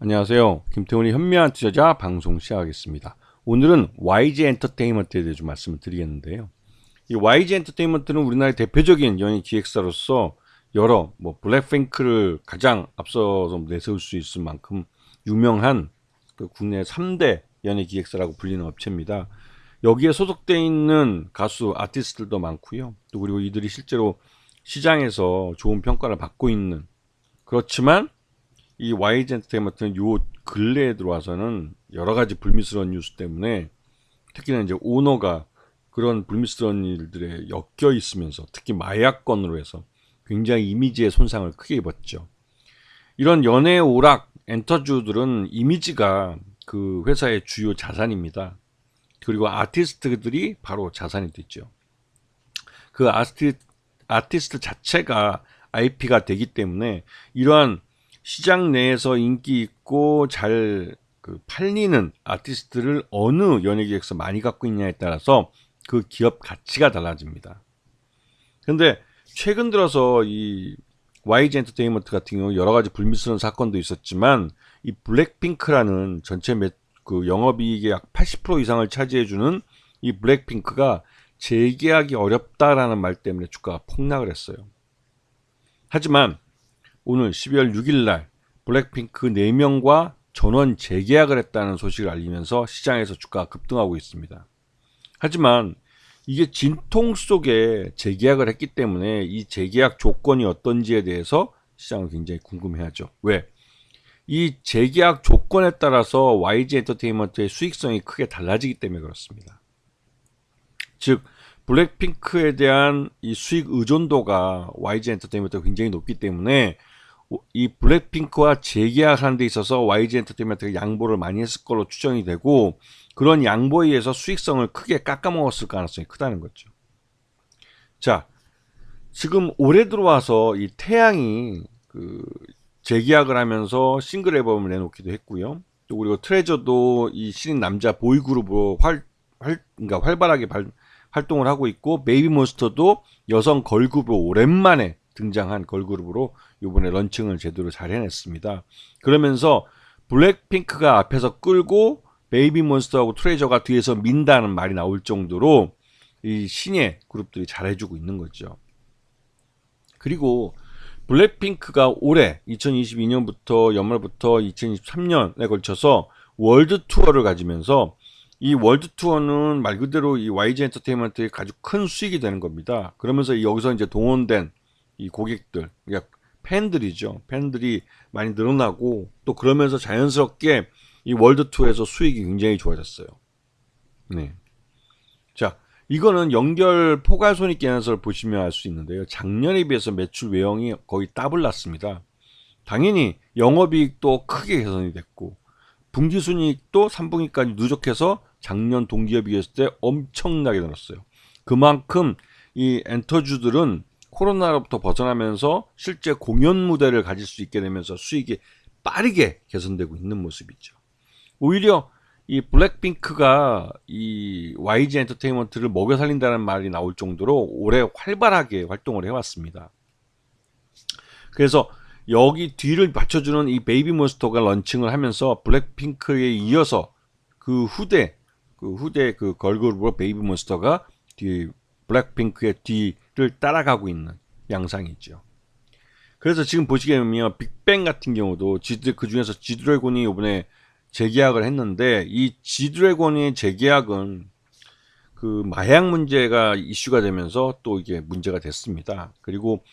안녕하세요. 김태훈의 현미한 투자자 방송 시작하겠습니다. 오늘은 YG 엔터테인먼트에 대해 좀 말씀을 드리겠는데요. 이 YG 엔터테인먼트는 우리나라의 대표적인 연예 기획사로서 여러 뭐 블랙핑크를 가장 앞서서 내세울 수 있을 만큼 유명한 그 국내 3대 연예 기획사라고 불리는 업체입니다. 여기에 소속돼 있는 가수 아티스트들도 많고요. 또 그리고 이들이 실제로 시장에서 좋은 평가를 받고 있는 그렇지만 이 YG 엔터테인먼트는 요 근래에 들어와서는 여러 가지 불미스러운 뉴스 때문에 특히나 이제 오너가 그런 불미스러운 일들에 엮여 있으면서 특히 마약건으로 해서 굉장히 이미지의 손상을 크게 입었죠. 이런 연예 오락 엔터주들은 이미지가 그 회사의 주요 자산입니다. 그리고 아티스트들이 바로 자산이 됐죠. 그 아티, 아티스트 자체가 IP가 되기 때문에 이러한 시장 내에서 인기 있고 잘 그 팔리는 아티스트를 어느 연예기획사 많이 갖고 있냐에 따라서 그 기업 가치가 달라집니다. 근데 최근 들어서 이 YG 엔터테인먼트 같은 경우 여러 가지 불미스러운 사건도 있었지만 이 블랙핑크라는 전체 매, 그 영업이익의 약 80% 이상을 차지해주는 이 블랙핑크가 재계약이 어렵다라는 말 때문에 주가가 폭락을 했어요. 하지만 오늘 12월 6일 날 블랙핑크 4명과 전원 재계약을 했다는 소식을 알리면서 시장에서 주가가 급등하고 있습니다. 하지만 이게 진통 속에 재계약을 했기 때문에 이 재계약 조건이 어떤지에 대해서 시장은 굉장히 궁금해하죠. 왜? 이 재계약 조건에 따라서 YG 엔터테인먼트의 수익성이 크게 달라지기 때문에 그렇습니다. 즉 블랙핑크에 대한 이 수익 의존도가 YG 엔터테인먼트가 굉장히 높기 때문에 이 블랙핑크와 재계약하는 데 있어서 YG 엔터테인먼트가 양보를 많이 했을 걸로 추정이 되고 그런 양보에 의해서 수익성을 크게 깎아먹었을 가능성이 크다는 거죠. 자, 지금 올해 들어와서 이 태양이 그 재계약을 하면서 싱글 앨범을 내놓기도 했고요. 또 그리고 트레저도 이 신인 남자 보이 그룹으로 활, 활, 그러니까 활발하게 발, 활동을 하고 있고 베이비몬스터도 여성 걸그룹으로 오랜만에 등장한 걸그룹으로 이번에 런칭을 제대로 잘 해냈습니다. 그러면서 블랙핑크가 앞에서 끌고 베이비몬스터하고 트레저가 뒤에서 민다는 말이 나올 정도로 이 신예 그룹들이 잘해주고 있는 거죠. 그리고 블랙핑크가 올해 2022년부터 연말부터 2023년에 걸쳐서 월드 투어를 가지면서 이 월드 투어는 말 그대로 이 YG 엔터테인먼트의 아주 큰 수익이 되는 겁니다. 그러면서 여기서 이제 동원된 이 고객들, 그러니까 팬들이죠. 팬들이 많이 늘어나고 또 그러면서 자연스럽게 이 월드 투어에서 수익이 굉장히 좋아졌어요. 네. 자, 이거는 연결 포괄 손익 계산서를 보시면 알 수 있는데요. 작년에 비해서 매출 외형이 거의 더블 났습니다. 당연히 영업이익도 크게 개선이 됐고 분기 순이익도 3분기까지 누적해서 작년 동기에 비했을 때 엄청나게 늘었어요. 그만큼 이 엔터주들은 코로나로부터 벗어나면서 실제 공연 무대를 가질 수 있게 되면서 수익이 빠르게 개선되고 있는 모습이죠. 오히려 이 블랙핑크가 이 YG 엔터테인먼트를 먹여 살린다는 말이 나올 정도로 올해 활발하게 활동을 해왔습니다. 그래서 여기 뒤를 받쳐주는 이 베이비 몬스터가 런칭을 하면서 블랙핑크에 이어서 그 후대 그 후대 그 걸그룹으로 베이비 몬스터가 뒤 블랙핑크의 뒤 를 따라가고 있는 양상이죠. 그래서 지금 보시게 되면 빅뱅 같은 경우도 지드 그 중에서 지드래곤이 이번에 재계약을 했는데 이 지드래곤의 재계약은 그 마약 문제가 이슈가 되면서 또 이게 문제가 됐습니다. 그리고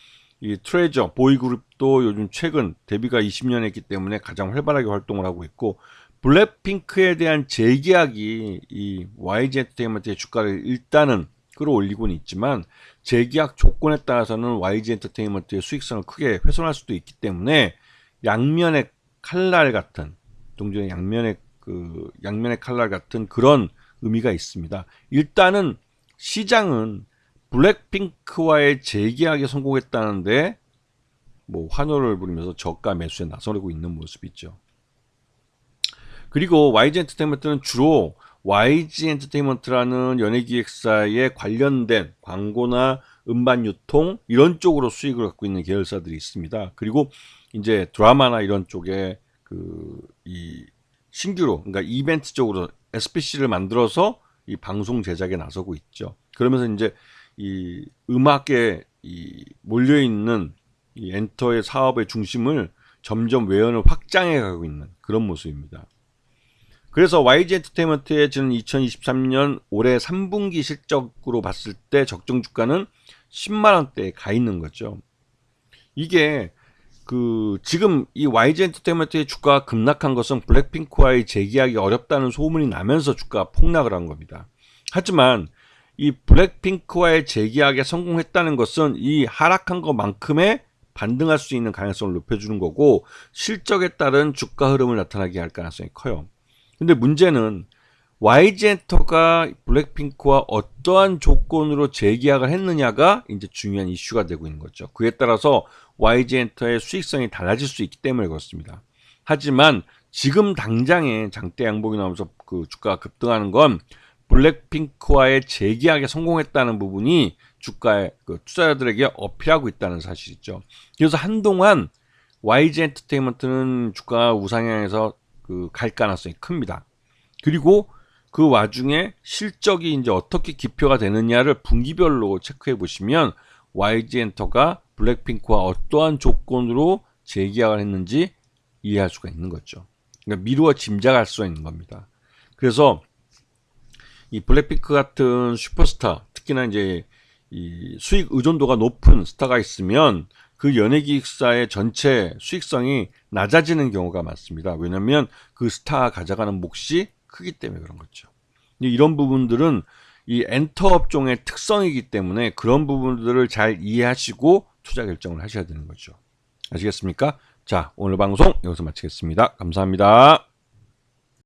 이 트레저 보이그룹도 요즘 최근 데뷔가 20년 했기 때문에 가장 활발하게 활동을 하고 있고 블랙핑크에 대한 재계약이 이 YG 엔터테인먼트의 주가를 일단은 끌어올리고는 있지만 재계약 조건에 따라서는 YG 엔터테인먼트의 수익성을 크게 훼손할 수도 있기 때문에 양면의 칼날 같은 동전의 양면의 그 양면의 칼날 같은 그런 의미가 있습니다. 일단은 시장은 블랙핑크와의 재계약에 성공했다는데 뭐 환호를 부리면서 저가 매수에 나서고 있는 모습이죠. 그리고 YG 엔터테인먼트는 주로 YG 엔터테인먼트라는 연예기획사에 관련된 광고나 음반 유통 이런 쪽으로 수익을 갖고 있는 계열사들이 있습니다. 그리고 이제 드라마나 이런 쪽에 그 이 신규로 그러니까 이벤트적으로 SPC를 만들어서 이 방송 제작에 나서고 있죠. 그러면서 이제 이 음악에 이 몰려 있는 이 엔터의 사업의 중심을 점점 외연을 확장해 가고 있는 그런 모습입니다. 그래서 YG 엔터테인먼트의 지금 2023년 올해 3분기 실적으로 봤을 때 적정 주가는 10만 원대에 가 있는 거죠. 이게 그 지금 이 YG 엔터테인먼트의 주가가 급락한 것은 블랙핑크와의 재계약이 어렵다는 소문이 나면서 주가가 폭락을 한 겁니다. 하지만 이 블랙핑크와의 재계약에 성공했다는 것은 이 하락한 것만큼의 반등할 수 있는 가능성을 높여주는 거고 실적에 따른 주가 흐름을 나타나게 할 가능성이 커요. 근데 문제는 YG 엔터가 블랙핑크와 어떠한 조건으로 재계약을 했느냐가 이제 중요한 이슈가 되고 있는 거죠. 그에 따라서 YG 엔터의 수익성이 달라질 수 있기 때문에 그렇습니다. 하지만 지금 당장에 장대 양봉이 나오면서 그 주가가 급등하는 건 블랙핑크와의 재계약에 성공했다는 부분이 주가에 그 투자자들에게 어필하고 있다는 사실이죠. 그래서 한동안 YG 엔터테인먼트는 주가 우상향에서 그 갈 가능성이 큽니다. 그리고 그 와중에 실적이 이제 어떻게 기표가 되느냐를 분기별로 체크해 보시면 YG 엔터가 블랙핑크와 어떠한 조건으로 재계약을 했는지 이해할 수가 있는 거죠. 그러니까 미루어 짐작할 수가 있는 겁니다. 그래서 이 블랙핑크 같은 슈퍼스타, 특히나 이제 이 수익 의존도가 높은 스타가 있으면 그 연예기획사의 전체 수익성이 낮아지는 경우가 많습니다. 왜냐하면 그 스타가 가져가는 몫이 크기 때문에 그런 거죠. 이런 부분들은 이 엔터 업종의 특성이기 때문에 그런 부분들을 잘 이해하시고 투자 결정을 하셔야 되는 거죠. 아시겠습니까? 자, 오늘 방송 여기서 마치겠습니다. 감사합니다.